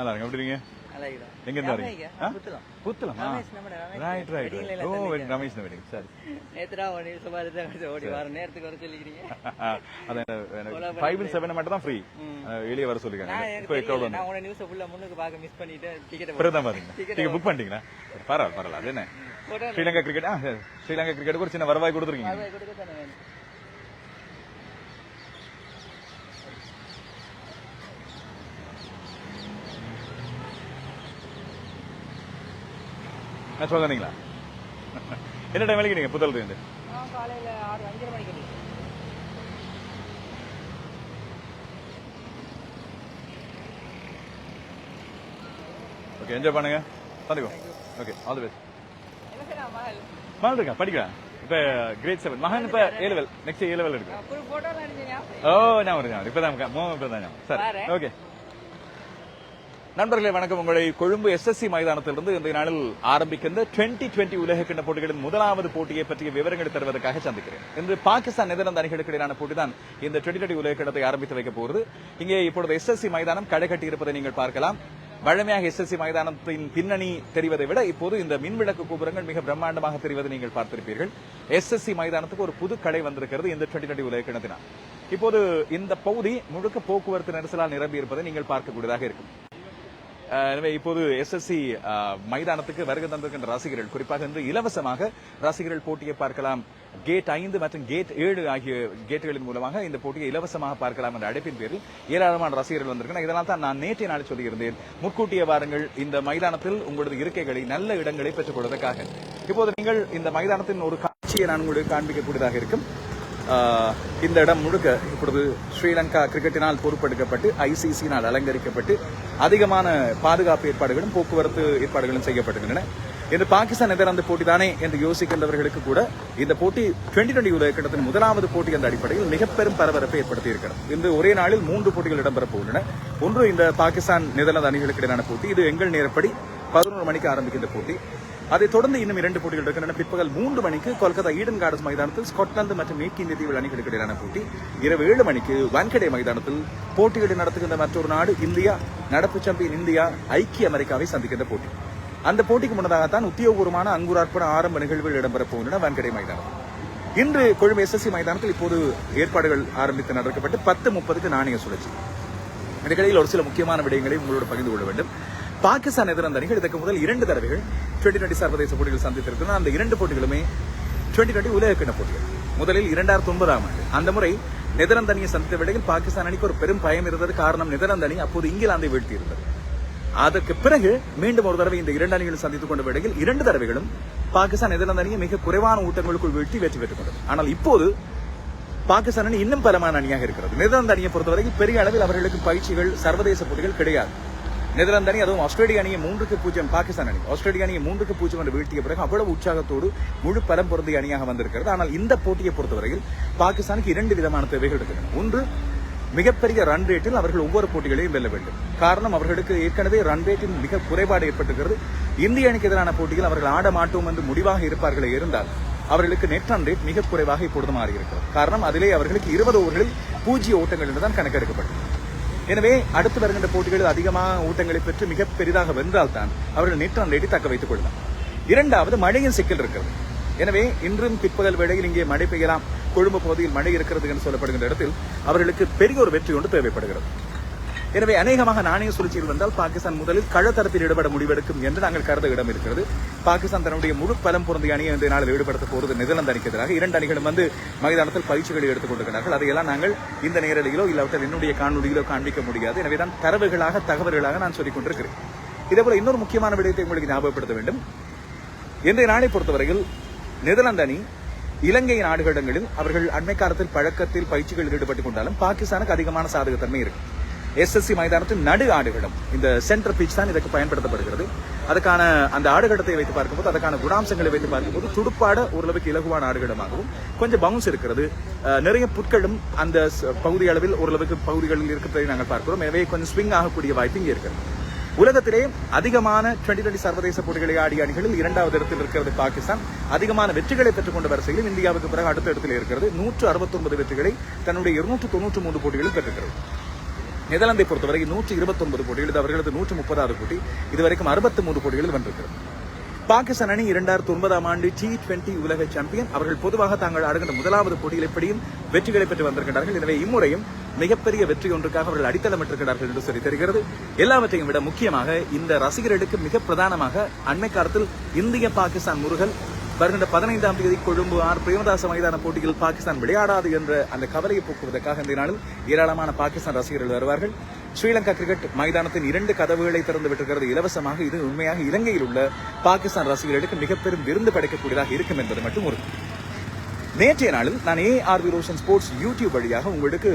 நல்லா இருக்கு எப்படி இருக்கீங்க? எங்க இருந்து ஆ? புத்தளமா. ரைட் ரைட் ஓ. ரமேஷ் வெட்டிங் சரி. நேத்துடா ஒன்று சுபாரி ஓடி வர நேரத்துக்கு வர சொல்லிக்கிறீங்க. அதான் ஃபைவ் செவன் மட்டும் தான் ஃப்ரீ வெளியே வர சொல்லிருக்காங்க இப்போ. எக்கவுண்ட் நான் உன நியூஸ் ஃபுல்லா முன்னுக்கு பார்க்க மிஸ் பண்ணிட்டு டிக்கெட் தான் பாத்தீங்க நீங்க புக் பண்ணிட்டீங்களா? பரவாயில்ல பரவாயில்ல. அது என்ன? ஸ்ரீலங்கா கிரிக்கெட். ஸ்ரீலங்கா கிரிக்கெட்டுக்கு ஒரு சின்ன வருவாய் கொடுத்துருக்கீங்க. நான் சொல்லுங்களா என்ன டைம் வரைக்கும் நீங்க? புத்தளத்துல இருந்து காலையில ஆறு அஞ்சரை மணிக்கு. ஓகே என்ஜாய் பண்ணுங்க. சந்திப்போம். ஓகே ஆல் தி பெஸ்ட் மகள் இருக்கா? படிக்கிறேன் இப்ப கிரேட் செவன் மகன் இப்ப A level next A level இருக்கு. ஓ நான் வருது இப்பதான் இப்பதான். சரி. ஓகே நண்பர்களே வணக்கம். உங்களை கொழும்பு எஸ்எஸ்சி மைதானத்திலிருந்து இந்த நாளில் ஆரம்பிக்கின்ற டுவெண்டி டுவெண்டி உலகக்கிண்ண போட்டிகளின் முதலாவது போட்டியை பற்றிய விவரங்களை தருவதற்காக சந்திக்கிறேன். இன்று பாகிஸ்தான் நெதர்லாந்து அணிகளுக்கு இடையிலான போட்டி தான் இந்த டுவெண்டி டுவெண்டி உலகக்கிண்ணத்தை ஆரம்பித்து வைக்க போகிறது. இங்கே இப்பொழுது எஸ்எஸ்சி மைதானம் களை கட்டி இருப்பதை நீங்கள் பார்க்கலாம். வழமையாக எஸ்எஸ்சி மைதானத்தின் பின்னணி தெரிவதை விட இப்போது இந்த மின்விளக்கு கோபுரங்கள் மிக பிரம்மாண்டமாக தெரிவதை நீங்கள் பார்த்திருப்பீர்கள். எஸ்எஸ்சி மைதானத்துக்கு ஒரு புது கடை வந்திருக்கிறது இந்த டுவெண்டி டுவெண்டி உலகக்கிண்ணத்தினால். இப்போது இந்த பகுதி முழுக்க போக்குவரத்து நெரிசலால் நிரம்பி இருப்பதை நீங்கள் பார்க்கக்கூடியதாக இருக்கும். எனவே இப்போது எஸ்எஸ்சி மைதானத்துக்கு வருகை தந்திருக்கின்ற ரசிகர்கள். குறிப்பாக இன்று இலவசமாக ரசிகர்கள் போட்டியை பார்க்கலாம். கேட் ஐந்து மற்றும் கேட் ஏழு ஆகிய கேட்டுகளின் மூலமாக இந்த போட்டியை இலவசமாக பார்க்கலாம் என்ற அழைப்பின் பேரில் ஏராளமான ரசிகர்கள் வந்திருக்கிறார் இதனால் தான் நான் நேற்றைய நாளில் சொல்லியிருந்தேன். முன்கூட்டிய வாருங்கள். இந்த மைதானத்தில் உங்களது இருக்கைகளை நல்ல இடங்களை பெற்றுக் கொள்வதற்காக. இப்போது நீங்கள் இந்த மைதானத்தின் ஒரு காட்சியை நான் உங்களுக்கு காண்பிக்கக்கூடியதாக இருக்கும். இந்த இடம் முழுக்க இப்பொழுது ஸ்ரீலங்கா கிரிக்கெட்டினால் பொறுப்பெடுக்கப்பட்டு ஐசிசியினால் அலங்கரிக்கப்பட்டு அதிகமான பாதுகாப்பு ஏற்பாடுகளும் போக்குவரத்து ஏற்பாடுகளும் செய்யப்படுகின்றன இன்று பாகிஸ்தான் எதிரான போட்டி தானே என்று யோசிக்கின்றவர்களுக்கு கூட இந்த போட்டி டுவெண்டி டுவெண்டி உலகக்கிட்டத்தின் முதலாவது போட்டி என்ற அடிப்படையில் மிக பெரும் பரபரப்பை ஏற்படுத்தி இருக்கிறது இந்த ஒரே நாளில் மூன்று போட்டிகள் இடம்பெறப் போகின்றன. ஒன்று இந்த பாகிஸ்தான் நெதர்லாந்து அணிகளுக்கு இடையிலான போட்டி இது எங்கள் நேரப்படி பதினோரு மணிக்கு ஆரம்பிக்கின்ற போட்டி. அதைத் தொடர்ந்து இன்னும் இரண்டு போட்டிகள் இருக்கின்றன. பிற்பகல் மூன்று மணிக்கு கொல்கத்தா ஈடன் கார்டன்ஸ் மைதானத்தில் ஸ்காட்லாந்து மற்றும் மேற்கு இந்திய தீவு அணிகளுக்கு இடையிலான போட்டி. இரவு ஏழு மணிக்கு வான்கடே மைதானத்தில் போட்டிகளை நடத்துகின்ற மற்றொரு நாடு இந்தியா. நடப்பு சாம்பியன் இந்தியா ஐக்கிய அமெரிக்காவை சந்திக்கின்ற போட்டி. அந்த போட்டிக்கு முன்னதாகத்தான் உத்தியோகபூர்வமான அங்குரார்ப்பண ஆரம்ப நிகழ்வுகள் இடம்பெறப் போகின்றன வான்கடே மைதானம். இன்று கொழும்பு எஸ்எஸ்சி மைதானத்தில் இப்போது ஏற்பாடுகள் ஆரம்பித்து நடக்கப்பட்டு பத்து முப்பதுக்கு நாணய சுழற்சி. இதுக்கிடையில் ஒரு சில முக்கியமான விடயங்களை உங்களோடு பகிர்ந்து கொள்ள வேண்டும். பாகிஸ்தான் எதிரான அணிகள் இதற்கு முதல் இரண்டு தடவைகள் டுவெண்டி டுவெண்டி சர்வதேச போட்டிகள் சந்தித்திருக்கிறது அந்த இரண்டு போட்டிகளுமே டுவெண்டி டுவெண்டி உலகக்கிண போட்டிகள். முதலில் இரண்டாயிரத்தி ஒன்பதாம் ஆண்டு. அந்த முறை நெதர்லாந்து அணியை சந்தித்த வேளையில் பாகிஸ்தான் அணிக்கு ஒரு பெரும் பயம் இருந்தது. காரணம் நெதர்லாந்து அணி அப்போது இங்கிலாந்தை வீழ்த்தி இருந்தது அதற்கு பிறகு மீண்டும் ஒரு தடவை இந்த இரண்டு அணிகளும் சந்தித்துக் கொண்ட வேளையில் இரண்டு தடவைகளும் பாகிஸ்தான் நெதர்லாந்து அணியை மிக குறைவான ஊட்டங்களுக்குள் வீழ்த்தி வெற்றி பெற்றுக் கொண்டது. ஆனால் இப்போது பாகிஸ்தான் அணி இன்னும் பலமான அணியாக இருக்கிறது. நெதர்லாந்து அணியை பொறுத்தவரைக்கும் பெரிய அளவில் அவர்களுக்கு பயிற்சிகள் சர்வதேச போட்டிகள் கிடையாது. நெதர்லாந்து அணி அதுவும் ஆஸ்திரேலிய அணியை மூன்றுக்கு பூஜ்ஜியம் பாகிஸ்தான் அணி. ஆஸ்திரேலிய அணியை மூன்றுக்கு பூஜ்ஜியம் என்று வீழ்த்திய பிறகு அவ்வளவு உற்சாகத்தோடு முழு பலம் பொருந்திய அணியாக வந்திருக்கிறது. ஆனால் இந்த போட்டியை பொறுத்தவரையில் பாகிஸ்தானுக்கு இரண்டு விதமான தேவைகள் இருக்கின்றன. ஒன்று மிகப்பெரிய ரன் ரேட்டில் அவர்கள் ஒவ்வொரு போட்டிகளையும் வெல்ல வேண்டும். காரணம் அவர்களுக்கு ஏற்கனவே ரன் ரேட்டின் மிக குறைபாடு ஏற்பட்டிருக்கிறது. இந்திய அணிக்கு எதிரான போட்டியில் அவர்கள் ஆட மாட்டோம் என்று முடிவாக இருப்பார்களே இருந்தால் அவர்களுக்கு நெட் ரன் ரேட் மிக குறைவாக இப்பொழுது மாறியிருக்கிறது. காரணம் அதிலே அவர்களுக்கு இருபது ஓவர்களில் பூஜ்ஜிய ஓட்டங்கள் என்றுதான் கணக்கெடுக்கப்பட்டது. எனவே அடுத்து வருகின்ற போட்டிகளில் அதிகமாக ஊட்டங்களை பெற்று மிக பெரிதாக வென்றால்தான் அவர்கள் நெட் ரன் தக்க வைத்துக் கொள்ளலாம். இரண்டாவது மழையின் சிக்கல் இருக்கிறது. எனவே இன்றும் பிற்பகல் வேளையில் இங்கே மழை பெய்யலாம். கொழும்பு பகுதியில் மழை இருக்கிறது என்று சொல்லப்படுகின்ற இடத்தில் அவர்களுக்கு பெரிய ஒரு வெற்றி ஒன்று தேவைப்படுகிறது. எனவே அநேகமாக நாணய சுழற்சியில் வந்தால் பாகிஸ்தான் முதலில் கழத்தரப்பில் ஈடுபட முடிவெடுக்கும் என்று நாங்கள் கருத இடம் இருக்கிறது பாகிஸ்தான் தன்னுடைய முழு பலம் பொருந்திய அணியை இந்த நாளில் ஈடுபடுத்த போகிறது நெதர்லாந்து அணிக்கு எதிராக. இரண்டு அணிகளும் வந்து மைதானத்தில் பயிற்சிகளை எடுத்துக் கொண்டிருக்கிறார்கள் அதையெல்லாம் நாங்கள் இந்த நேரடியிலோ இல்லாவிட்டால் என்னுடைய காணொலியிலோ காண்பிக்க முடியாது. எனவே தான் தரவுகளாக தகவல்களாக நான் சொல்லிக் கொண்டிருக்கிறேன். இதேபோல இன்னொரு முக்கியமான விடயத்தை உங்களுக்கு ஞாபகப்படுத்த வேண்டும். இன்றைய நாளை பொறுத்தவரையில் நெதர்லாந்து அணி இலங்கை நாடுகளிடங்களில் அவர்கள் அண்மை காலத்தில் பழக்கத்தில் பயிற்சிகளில் ஈடுபட்டுக் கொண்டாலும் பாகிஸ்தானுக்கு அதிகமான சாதகத்தன்மை இருக்கு. எஸ்எஸ்சி மைதானத்தின் நடு ஆடுகளம் இந்த சென்டர் பீச் தான் இதற்கு பயன்படுத்தப்படுகிறது. அதுக்கான அந்த ஆடுகளத்தை வைத்து பார்க்கும்போது அதுக்கான குணாம்சங்களை வைத்து பார்க்கும்போது துடுப்பாட ஓரளவுக்கு இலகுவான ஆடுகளமாகவும் கொஞ்சம் பவுன்ஸ் இருக்கிறது. நிறைய புட்களும் அந்த பகுதி அளவில் ஓரளவுக்கு பகுதிகளில் இருக்கிறதை நாங்கள் பார்க்கிறோம். எனவே கொஞ்சம் ஸ்விங் ஆகக்கூடிய வாய்ப்பு இங்கே இருக்கிறது. உலகத்திலே அதிகமான டுவெண்டி டுவெண்டி சர்வதேச போட்டிகளை ஆடிய அணிகளில் இரண்டாவது இடத்தில் இருக்கிறது பாகிஸ்தான். அதிகமான வெற்றிகளை பெற்றுக்கொண்ட வரிசையில் இந்தியாவுக்கு பிறகு அடுத்த இடத்தில் இருக்கிறது. நூற்று அறுபத்தொன்பது வெற்றிகளை தன்னுடைய இருநூற்று தொன்னூற்று மூன்று போட்டிகளில் பெற்றிருக்கிறது. நெதர்லாந்தை பொறுத்தவரை நூற்றி இருபத்தி ஒன்பது போட்டிகள் இது அவர்களது நூற்றி முப்பதாவது போட்டி. இதுவரைக்கும் அறுபத்தி மூன்று போட்டிகளில் வென்றிருக்கிறது. பாகிஸ்தான் அணி இரண்டாயிரத்தி ஒன்பதாம் ஆண்டு டி டுவெண்டி உலக சாம்பியன் அவர்கள் பொதுவாக தாங்கள் ஆடுகின்ற முதலாவது போட்டியில் எப்படியும் வெற்றிகளை பெற்று வந்திருக்கிறார்கள் எனவே இம்முறையும் மிகப்பெரிய வெற்றி ஒன்றுக்காக அவர்கள் அடித்தளமிட்டிருக்கிறார்கள் என்று சொல்லி தெரிகிறது எல்லாவற்றையும் விட முக்கியமாக இந்த ரசிகர்களுக்கு மிக பிரதானமாக அண்மை காலத்தில் இந்திய பாகிஸ்தான் முருகல் வருகின்ற பதினைந்தாம் தேதி கொழும்பு ஆர் பிரேமதாச மைதான போட்டியில் பாகிஸ்தான் விளையாடாது என்ற அந்த கவலையை போக்குவதற்காக இந்த நாளில் ஏராளமான பாகிஸ்தான் ரசிகர்கள் வருவார்கள். ஸ்ரீலங்கா கிரிக்கெட் மைதானத்தின் இரண்டு கதவுகளை திறந்து விட்டிருக்கிறது. இலவசமாக இது உண்மையாக இலங்கையில் உள்ள பாகிஸ்தான் ரசிகர்களுக்கு மிக பெரும் விருந்து படைக்கக்கூடியதாக இருக்கும் என்பது மட்டும் ஒரு நேற்றைய நாளில் நான் A R V Roshan sports YouTube வழியாக உங்களுக்கு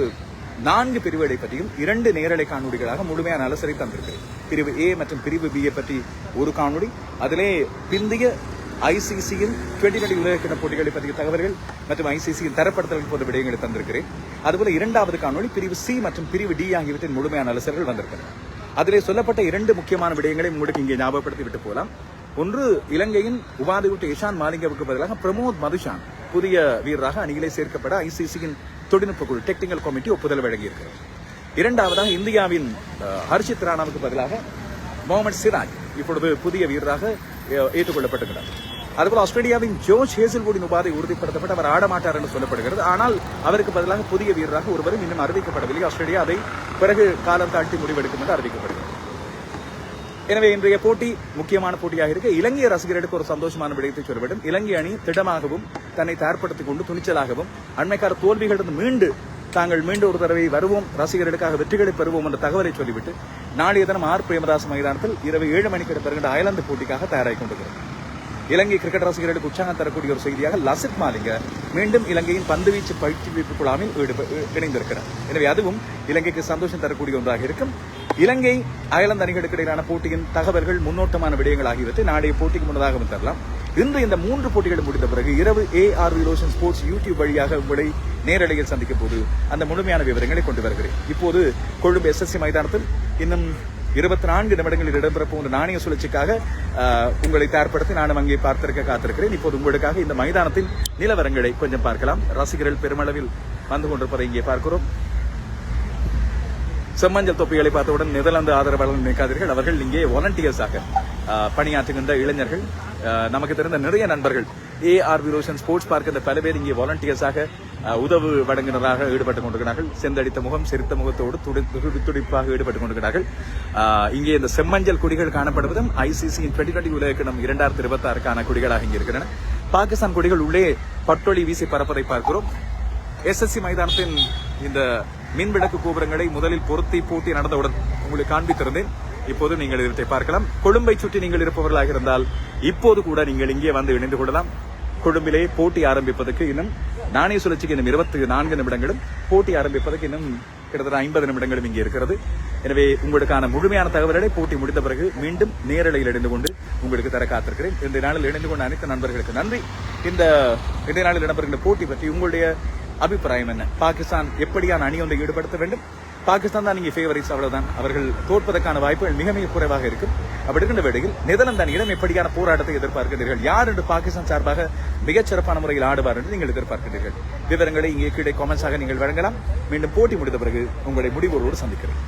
நான்கு பிரிவுகளை பற்றியும் இரண்டு நேரலை காணொலிகளாக முழுமையான அலசரை தந்திருக்கிறேன். பிரிவு ஏ மற்றும் பிரிவு பி பற்றி ஒரு காணொலி. அதிலே பிந்திய ஐசிசியின் டுவெண்டி டுவெண்டி உலகக்கிண போட்டிகளை பற்றிய தகவல்கள் மற்றும் ஐசிசியின் தரப்படுத்தல்கள் போன்ற விடயங்களை தந்திருக்கிறேன். அதுபோல இரண்டாவது காணொலி பிரிவு சி மற்றும் பிரிவு டி ஆகியவற்றின் முழுமையான அலசர்கள் வந்திருக்கிறது. அதிலே சொல்லப்பட்ட இரண்டு முக்கியமான விடயங்களை உங்களுக்கு இங்கே ஞாபகப்படுத்தி விட்டு போகலாம். ஒன்று இலங்கையின் உபாதி விட்டு இஷான் மாலிங்கவுக்கு பதிலாக பிரமோத் மதுஷான் புதிய வீரராக அணியிலே சேர்க்கப்பட ஐசிசியின் தொழில்நுட்ப குழு டெக்னிக்கல் கமிட்டி ஒப்புதல் வழங்கியிருக்கிறது. இரண்டாவதாக இந்தியாவின் ஹர்ஷித் ராணாவுக்கு பதிலாக முகமது சிராஜ் இப்பொழுது புதிய வீரராக ஏற்றுக்கொள்ளப்பட்டுகிறார் அதுபோல் ஆஸ்திரேலியாவின் ஜோர்ஜ் ஹேசல்வுடின் உபாதை உறுதிப்படுத்தப்பட்டு அவர் ஆடமாட்டார் என்று சொல்லப்படுகிறது. ஆனால் அவருக்கு பதிலாக புதிய வீரராக ஒருவரும் இன்னும் அறிவிக்கப்படவில்லை. ஆஸ்திரேலியா அதை பிறகு காலம் தாழ்த்தி முடிவெடுக்கும் என்று அறிவிக்கப்படுகிறது. எனவே இன்றைய போட்டி முக்கியமான போட்டியாக இருக்க இலங்கை ரசிகர்களுக்கு ஒரு சந்தோஷமான விடயத்தை சொல்லிவிடும் இலங்கை அணி திடமாகவும் தன்னை தயார்படுத்திக் கொண்டு துணிச்சலாகவும் அண்மைக்கார தோல்விகளிலிருந்து மீண்டு தாங்கள் மீண்டும் ஒரு தடவை வருவோம். ரசிகர்களுக்காக வெற்றிகளை பெறுவோம் என்ற தகவலை சொல்லிவிட்டு நாளைய தினம் ஆர் பிரேமதாஸ் மைதானத்தில் இரவு ஏழு மணிக்கு இடம்பெறுகின்ற அயர்லாந்து போட்டிக்காக தயாராகி கொண்டிருக்கிறது இலங்கை கிரிக்கெட் ரசிகர்களுக்கு உற்சாகம் தரக்கூடிய ஒரு செய்தியாக லசித் மாலிங்க மீண்டும் இலங்கையின் பந்துவீச்சு பயிற்சிவிப்பு குழாமில் இணைந்திருக்கிறார். எனவே அதுவும் இலங்கைக்கு சந்தோஷம் தரக்கூடிய ஒன்றாக இருக்கும். இலங்கை அயர்லாந்து அணிகளுக்கு இடையிலான போட்டியின் தகவல்கள் முன்னோட்டமான விடயங்கள் ஆகியவற்றை நாடைய போட்டிக்கு முன்னதாகவும் தரலாம். இன்று இந்த மூன்று போட்டிகள் முடிந்த பிறகு இரவு A R Roshan sports YouTube வழியாக உங்களை நேரலையில் சந்திக்கும் போது அந்த முழுமையான விவரங்களை கொண்டு வருகிறேன். இப்போது கொழும்பு எஸ்எஸ்சி மைதானத்தில் இன்னும் இருபத்தி நான்கு நிமிடங்களில் இடம்பெற போன்ற நாணய சுழற்சிக்காக ஆஹ், உங்களை தயார்படுத்தி நானும் அங்கே பார்த்திருக்க காத்திருக்கிறேன். இப்போது உங்களுக்காக இந்த மைதானத்தின் நிலவரங்களை கொஞ்சம் பார்க்கலாம். ரசிகர்கள் பெருமளவில் வந்து கொண்டிருப்பதை இங்கே பார்க்கிறோம். செம்மஞ்சள் தொப்பிகளை பார்த்தவுடன் நெதர்லாந்து ஆதரவாளர்கள் நினைக்காதீர்கள். அவர்கள் இங்கே வாலண்டியர்ஸாக பணியாற்றுகின்ற இளைஞர்கள். நமக்கு தெரிந்த நிறைய நண்பர்கள். A R Roshan sports park இந்த பல பேர் இங்கே வாலண்டியர்ஸாக உதவு வழங்கினராக ஈடுபட்டுக் கொண்டிருக்கிறார்கள். செந்தடித்த முகம் சிரித்த முகத்தோடு துடி துடி துடிப்பாக ஈடுபட்டுக் கொண்டிருக்கிறார்கள். ஆஹ், இங்கே இந்த செம்மஞ்சள் கொடிகள் காணப்படுவதும் ஐசிசியின் டுவெண்டி டுவெண்டி உலகினம் இரண்டாயிரத்தி இருபத்தி ஆறுக்கான கொடிகளாக இங்கே இருக்கின்றன. பாகிஸ்தான் கொடிகள் உள்ளே பட்டொளி வீசி பரப்பதை பார்க்கிறோம். எஸ்எஸ்சி மைதானத்தின் இந்த மின்விளக்கு கோபுரங்களை முதலில் பொருத்தி பூட்டி நடந்தவுடன் உங்களுக்கு காண்பித்திருந்தேன். இப்போது நீங்கள் இவற்றை பார்க்கலாம். கொழும்பை சுற்றி நீங்கள் இருப்பவர்களாக இருந்தால் இப்போது கூட நீங்கள் இங்கே வந்து இணைந்து கொள்ளலாம். கொழும்பிலே போட்டி ஆரம்பிப்பதற்கு இன்னும் நாணய சுழற்சிக்கு இன்னும் இருபத்தி நான்கு நிமிடங்களும் போட்டி ஆரம்பிப்பதற்கு இன்னும் கிட்டத்தட்ட ஐம்பது நிமிடங்களும் இங்கே இருக்கிறது. எனவே உங்களுக்கான முழுமையான தகவல்களை போட்டி முடிந்த பிறகு மீண்டும் நேரலையில் இணைந்து கொண்டு உங்களுக்கு தர காத்திருக்கிறேன். இந்த நாளில் இணைந்து கொண்ட அனைத்து நண்பர்களுக்கு நன்றி. இந்த இந்த நாளில் இடம்பெறுகின்ற போட்டி பற்றி உங்களுடைய அபிப்பிராயம் என்ன? பாகிஸ்தான் எப்படியான அணி ஒன்றை ஈடுபடுத்த வேண்டும்? பாகிஸ்தான் தான் நீங்க ஃபேவரிட்ஸ் அவ்வளவுதான். அவர்கள் தோற்பதற்கான வாய்ப்புகள் மிக மிக குறைவாக இருக்கும். அப்படி இருக்கின்ற வேளையில் நெதர்லாந்து அணியிடம் எப்படியான போராட்டத்தை எதிர்பார்க்கிறீர்கள் யார் என்று பாகிஸ்தான் சார்பாக மிகச்சிறப்பான முறையில் ஆடுவார் என்று நீங்கள் எதிர்பார்க்கிறீர்கள் விவரங்களை இங்கே கீழே காமெண்ட்ஸாக நீங்கள் வழங்கலாம். மீண்டும் போட்டி முடிந்த பிறகு உங்களை முடிவோடு சந்திக்கிறேன்.